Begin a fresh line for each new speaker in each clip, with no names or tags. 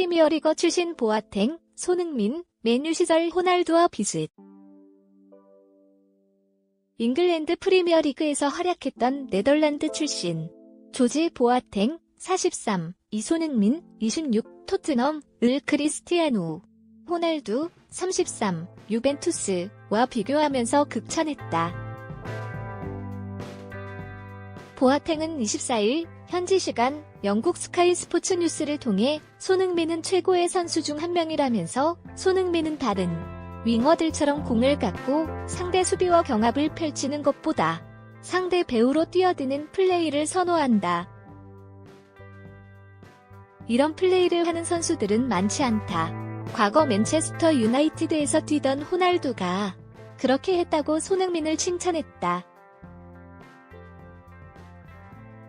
프리미어리거 출신 보아탱, 손흥민, 맨유 시절 호날두와 비슷. 잉글랜드 프리미어리그에서 활약했던 네덜란드 출신 조지 보아탱 43, 이손흥민 26, 토트넘 을 크리스티아누 호날두 33, 유벤투스와 비교하면서 극찬했다. 보아탱은 24일 현지 시간 영국 스카이 스포츠 뉴스를 통해 손흥민은 최고의 선수 중 한 명이라면서 손흥민은 다른 윙어들처럼 공을 갖고 상대 수비와 경합을 펼치는 것보다 상대 배우로 뛰어드는 플레이를 선호한다. 이런 플레이를 하는 선수들은 많지 않다. 과거 맨체스터 유나이티드에서 뛰던 호날두가 그렇게 했다고 손흥민을 칭찬했다.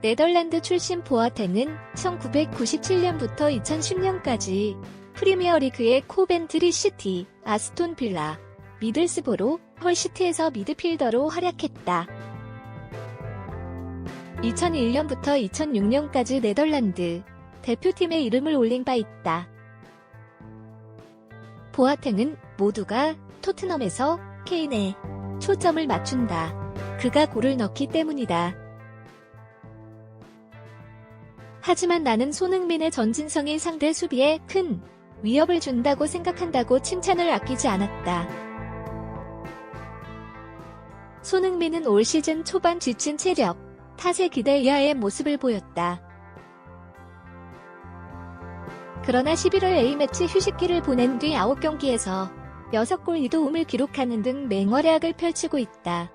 네덜란드 출신 보아탱은 1997년부터 2010년까지 프리미어리그의 코벤트리 시티, 아스톤 빌라, 미들스보로, 헐시티에서 미드필더로 활약했다. 2001년부터 2006년까지 네덜란드 대표팀에 이름을 올린 바 있다. 보아탱은 모두가 토트넘에서 케인에 초점을 맞춘다. 그가 골을 넣기 때문이다. 하지만 나는 손흥민의 전진성이 상대 수비에 큰 위협을 준다고 생각한다고 칭찬을 아끼지 않았다. 손흥민은 올 시즌 초반 지친 체력, 탓의 기대 이하의 모습을 보였다. 그러나 11월 A매치 휴식기를 보낸 뒤 9경기에서 6골 2도움을 기록하는 등 맹활약을 펼치고 있다.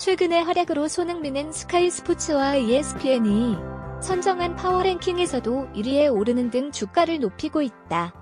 최근의 활약으로 손흥민은 스카이 스포츠와 ESPN이 선정한 파워랭킹에서도 1위에 오르는 등 주가를 높이고 있다.